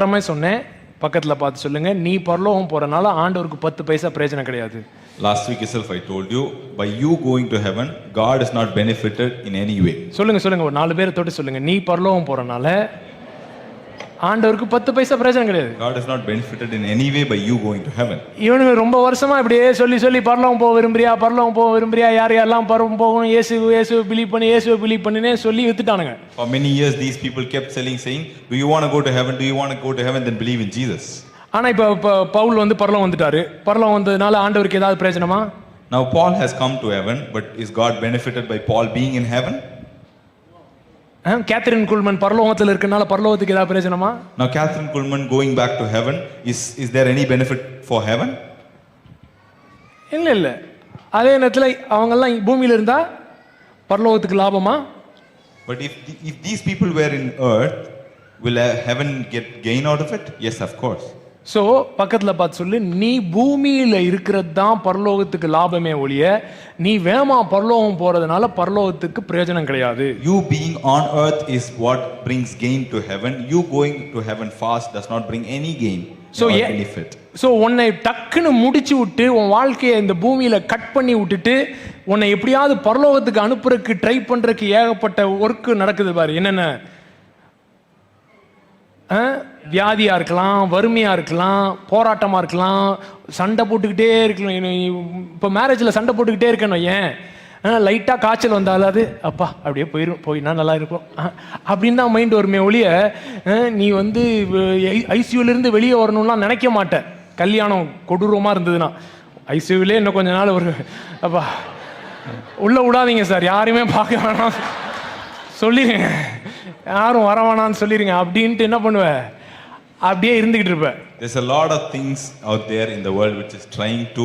அப்புறமே சொன்னேன் பக்கத்துல பார்த்து சொல்லுங்க நீ பரலோகம் போறனால ஆண்டவருக்கு பத்து பைசா பிரயோஜனம் கிடையாது Last week itself, I told you, by you going to heaven, God is not benefited in any way. சொல்லுங்க சொல்லுங்க ஒரு நாலு பேரை தொட்டு சொல்லுங்க நீ பரலோகம் போறனால ஆண்டவருக்கு பத்து பைசா பிரயோஜனம் கிடையாது God is not benefited in any way by you going to heaven. இவனுங்க ரொம்ப வருஷமா இப்படியே சொல்லி சொல்லி பரலோகம் போக விரும்புறியா பரலோகம் போக விரும்புறியா யார் யாரெல்லாம் பரவம் போகணும் இயேசு இயேசுவை பிலீவ் பண்ணி இயேசுவை பிலீவ் பண்ணினே சொல்லி வித்துட்டானுங்க For many years, these people kept selling, saying, Do you want to go to heaven? Do you want to go to heaven? Then believe in Jesus. ஆனா இப்ப இப்ப பவுல் வந்து பரலோகம் வந்துட்டாரு பரலோகம் வந்ததுனால ஆண்டவருக்கு ஏதாவது பிரயோஜனமா Now, Paul has come to heaven, but is God benefited by Paul being in heaven? Ah, Kathryn Kuhlman பரலோகத்துல இருக்கனால பரலோகத்துக்கு ஏதாவது பிரயோஜனமா Now, Catherine Kuhlman going back to heaven, is, is there any benefit for heaven? இல்ல இல்ல அதே நேரத்துல அவங்கெல்லாம் பூமியில இருந்தா பரலோகத்துக்கு லாபமா But if, the- if these people were in earth, will uh, heaven get gain out of it? Yes, of course. So பக்கத்துல பார்த்து சொல்லு நீ பூமியில இருக்கிறது தான் பரலோகத்துக்கு லாபமே ஒழிய நீ வேமா பரலோகம் போறதுனால பரலோகத்துக்கு பிரயோஜனம் கிடையாது You being on earth is what brings gain to heaven. You going to heaven fast does not bring any gain So, or yeah- benefit. So உன்னை டக்குன்னு முடிச்சு விட்டு உன் வாழ்க்கையை இந்த பூமியில கட் பண்ணி விட்டுட்டு உன்னை எப்படியாவது பரலோகத்துக்கு அனுப்புறதுக்கு ட்ரை பண்றதுக்கு ஏகப்பட்ட ஒர்க்கு நடக்குது பாரு என்னென்ன ஆ? இருக்கலாம் வறுமையாக இருக்கலாம் போராட்டமாக இருக்கலாம் சண்டை போட்டுக்கிட்டே இருக்கலாம் இப்போ மேரேஜில் சண்டை போட்டுக்கிட்டே இருக்கணும் ஏன்? லைட்டாக காய்ச்சல் வந்தாலும் அது அப்பா அப்படியே போயிடும் போயினா நல்லா இருக்கும். ஆ, அப்படின்னு தான் மைண்ட் வருமே ஒழிய ஆ, நீ வந்து ஐசியூலேருந்து வெளியே வரணும்லாம் நினைக்க மாட்டேன். கல்யாணம் கொடூரமாக இருந்ததுன்னா. ஐசியூவிலே இன்னும் கொஞ்ச நாள் ஒரு அப்பா உள்ளே விடாதீங்க சார் யாரையுமே பார்க்க வேணாம். சொல்லிடுங்க யாரும் வர வேணாம்னு சொல்லிடுங்க அப்படின்ட்டு என்ன பண்ணுவேன் அப்படியே இருந்துகிட்டு இருப்பேன் There's a lot of things out there in the world which is trying to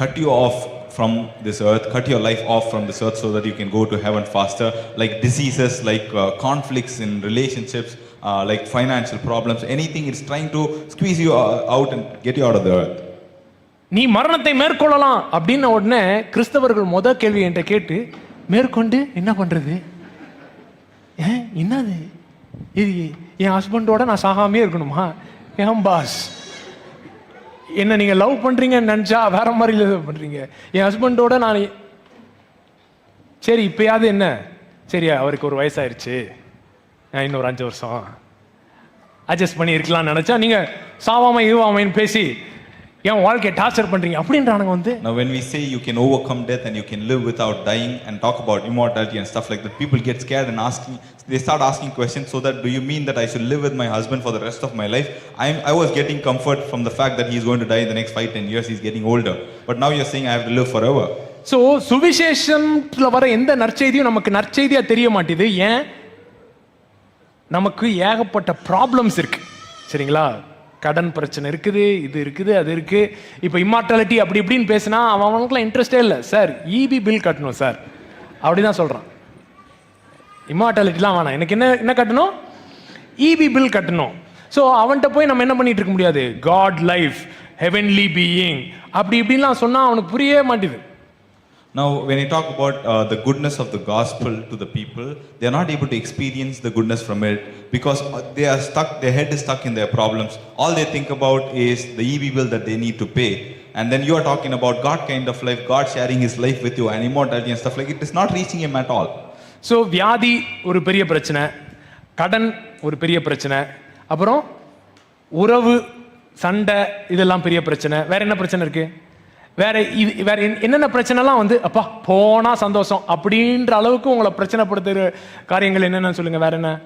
cut you off from this earth, cut your life off from this earth so that you can go to heaven faster, like diseases, like uh, conflicts in relationships, uh, like financial problems, anything it's trying to squeeze you uh, out and get you out of the earth. நீ மரணத்தை மேற்கொள்ளலாம் அப்படின்ன உடனே கிறிஸ்தவர்கள் முத கேள்வி என்கிட்ட கேட்டு மேற்கொண்டு என்ன பண்றது ஏன்? என்னது? இது என் ஹஸ்பண்டோட நான் சாகாமே இருக்கணுமா? ஏன் பாஸ் என்ன நீங்கள் லவ் பண்ணுறீங்கன்னு நினச்சா வேற மாதிரி லவ் பண்ணுறீங்க என் ஹஸ்பண்டோட நான் சரி இப்பயாவது என்ன? சரி அவருக்கு ஒரு வயசாயிருச்சு. நான் இன்னொரு அஞ்சு வருஷம் அட்ஜஸ்ட் பண்ணி இருக்கலாம்னு நினச்சா நீங்கள் சாவாமல் ஈவாமைன்னு பேசி என் வாழ்க்கையை டார்ச்சர் பண்றீங்க அப்படின்றானுங்க வந்து Now, when we say you can overcome death and you can live without dying and talk about immortality and stuff like that, people get scared and asking, they start asking questions. So that, do you mean that I should live with my husband for the rest of my life? I'm, I was getting comfort from the fact that he's going to die in the next five, ten years. He's getting older. But now you're saying I have to live forever. So சுவிசேஷத்துல வர எந்த நற்செய்தியும் நமக்கு நற்செய்தியா தெரிய மாட்டேது ஏன் நமக்கு ஏகப்பட்ட problems இருக்கு சரிங்களா கடன் பிரச்சனை இருக்குது இது இருக்குது அது இருக்குது இப்போ இம்மார்டாலிட்டி அப்படி இப்படின்னு பேசினா அவன் அவனுக்குலாம் இன்ட்ரெஸ்டே இல்லை. சார் இபி பில் கட்டணும் சார் அப்படி தான் சொல்கிறான் இம்மார்டாலிட்டிலாம் வேணாம். எனக்கு என்ன என்ன கட்டணும்? இபி பில் கட்டணும். ஸோ அவன்கிட்ட போய் நம்ம என்ன பண்ணிகிட்டு இருக்க முடியாது? காட் லைஃப் ஹெவன்லி பீயிங் அப்படி இப்படின்லாம் சொன்னால் அவனுக்கு புரியவே மாட்டேது Now, when I talk about uh, the goodness of the gospel to the people, they are not able to experience the goodness from it because they are stuck, their head is stuck in their problems. All they think about is the EV bill that they need to pay. And then you are talking about God kind of life, God sharing his life with you and immortality and stuff like it. It is not reaching him at all. So வியாதி ஒரு பெரிய பிரச்சனை கடன் ஒரு பெரிய பிரச்சனை அப்புறம் உறவு சண்டை இதெல்லாம் பெரிய பிரச்சனை வேற என்ன பிரச்சனை இருக்குது வேற இது வேற என்ன- என்னென்ன பிரச்சனைலாம் வந்து அப்பா போனா சந்தோஷம் அப்படின்ற அளவுக்கு உங்களை பிரச்சனைப்படுத்துகிற காரியங்கள் என்னென்ன சொல்லுங்க வேற என்ன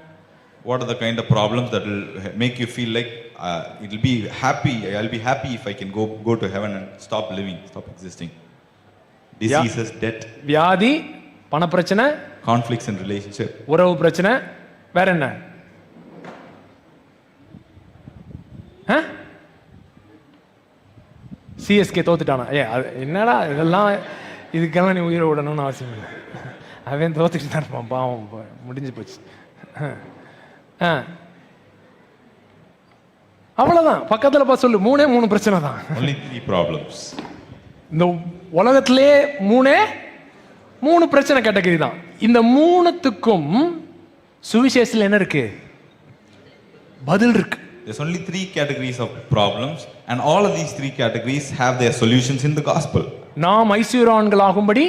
kind of problems that will make you feel like uh, it will be happy? I'll be happy if I can go, go to heaven and stop living, stop existing. Diseases, debt, வியாதி பண பிரச்சனை conflicts in relationship. உறவு பிரச்சனை வேற என்ன CSK தோத்துட்டானா. ஏ அது என்னடா இதெல்லாம் இதுக்கெல்லாம் நீ உயிரை விடணும்னு அவசியம் இல்லை. அவன் தோத்துக்கிட்டு தான் இருப்பான் பாவம். போ- முடிஞ்சு போச்சு. ஆ. அவ்வளோதான் பக்கத்தில் பார்த்து சொல்லு. மூணே மூணு பிரச்சனை தான். Only three problems. இந்த உலகத்திலே மூணே மூணு பிரச்சனை கேட்டகரி தான். இந்த மூணுத்துக்கும் சுவிசேஷத்தில் என்ன இருக்கு? பதில் இருக்கு. There's only three categories of problems, and all of these three categories have their solutions in the gospel. நாம் ஐஸ்வர்யவான்களாகும்படி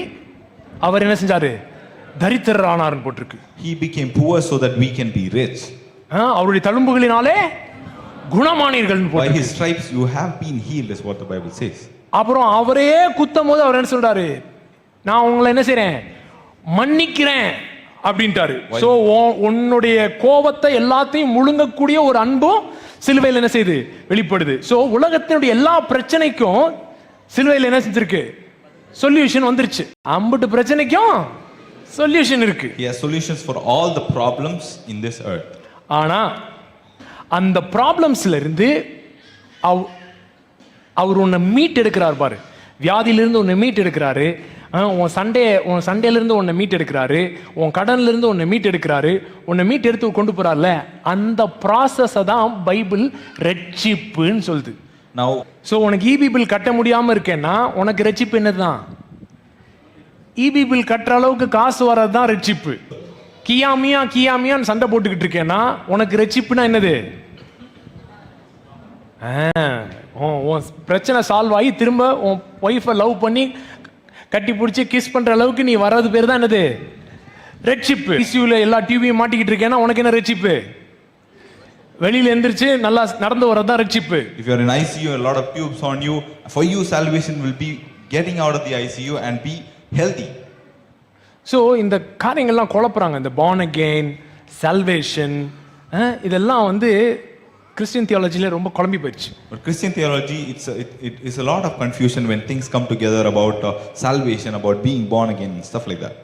அவர் என்ன செஞ்சாரு தரித்திரர் ஆனார்னு போட்டிருக்கு He became poor so that we can be rich. ஆ, அவருடைய தழும்புகளினாலே குணமானீர்கள் By his stripes you have been healed, is what the Bible says. அப்புறம் அவரே குத்தும் போது அவர் என்ன சொல்றாரு நான் உங்களை என்ன செய்றேன் மன்னிக்கிறேன் அப்படின்ட்டாரு சோ உன்னுடைய கோபத்தை எல்லாத்தையும் முழுங்கக்கூடிய ஒரு அன்பும் சிலுவையில் என்ன செய்யுது வெளிப்படுது. சோ உலகத்தினுடைய எல்லா பிரச்சனைக்கும் சிலுவையில் என்ன செஞ்சிருக்கு? சொல்யூஷன் வந்துருச்சு. அம்புட்டு பிரச்சனைக்கும் சொல்யூஷன் இருக்கு. Solutions for all the problems in this earth. ஆனா அந்த ப்ராப்ளம்ஸ்ல இருந்து அவ் அவர் உன்னை மீட் எடுக்கிறார் பாரு. வியாதியிலிருந்து உன்னை மீட் எடுக்கிறாரு உன் சண்டே உன் சண்டேலேருந்து உன்னை மீட் எடுக்கிறாரு உன் கடன்லேருந்து உன்னை மீட் எடுக்கிறாரு உன்னை மீட் எடுத்து கொண்டு போறார்ல. அந்த ப்ராசஸை தான் பைபிள் ரெட்சிப்புன்னு சொல்லுது. Now, ஸோ உனக்கு இபி பில் கட்ட முடியாமல் இருக்கேன்னா உனக்கு ரெட்சிப்பு என்னதுதான்? இபி பில் கட்டுற அளவுக்கு காசு வர்றது தான் ரெட்சிப்பு. கியாமியா கியாமியான்னு சண்டை போட்டுக்கிட்டு இருக்கேன்னா உனக்கு ரெட்சிப்புனா என்னது? பிரச்சனை சால்வ் ஆகி திரும்ப உன் ஒய்ஃபை லவ் பண்ணி கட்டி பிடிச்சி கிஸ் பண்ற அளவுக்கு நீ வர்றது பேர் தான் என்னது? ரெட்சிப்பு இசியூல எல்லா டிவியும் மாட்டிக்கிட்டு இருக்கேன்னா உனக்கு என்ன ரெட்சிப்பு வெளியில எந்திரிச்சு நல்லா நடந்து வர்றது தான் ரெட்சிப்பு if you're in ICU, a lot of tubes on you, for you, salvation will be getting out of the ICU and be healthy. So இந்த காரியங்கள்லாம் குழப்புறாங்க. இந்த born again salvation அஹ், இதெல்லாம் வந்து கிறிஸ்டியன் தியாலஜியில் ரொம்ப குழம்பி போயிடுச்சு But Christian theology, it's a, it, it is a lot of confusion when things come together about uh, salvation, about being born again, and stuff like that.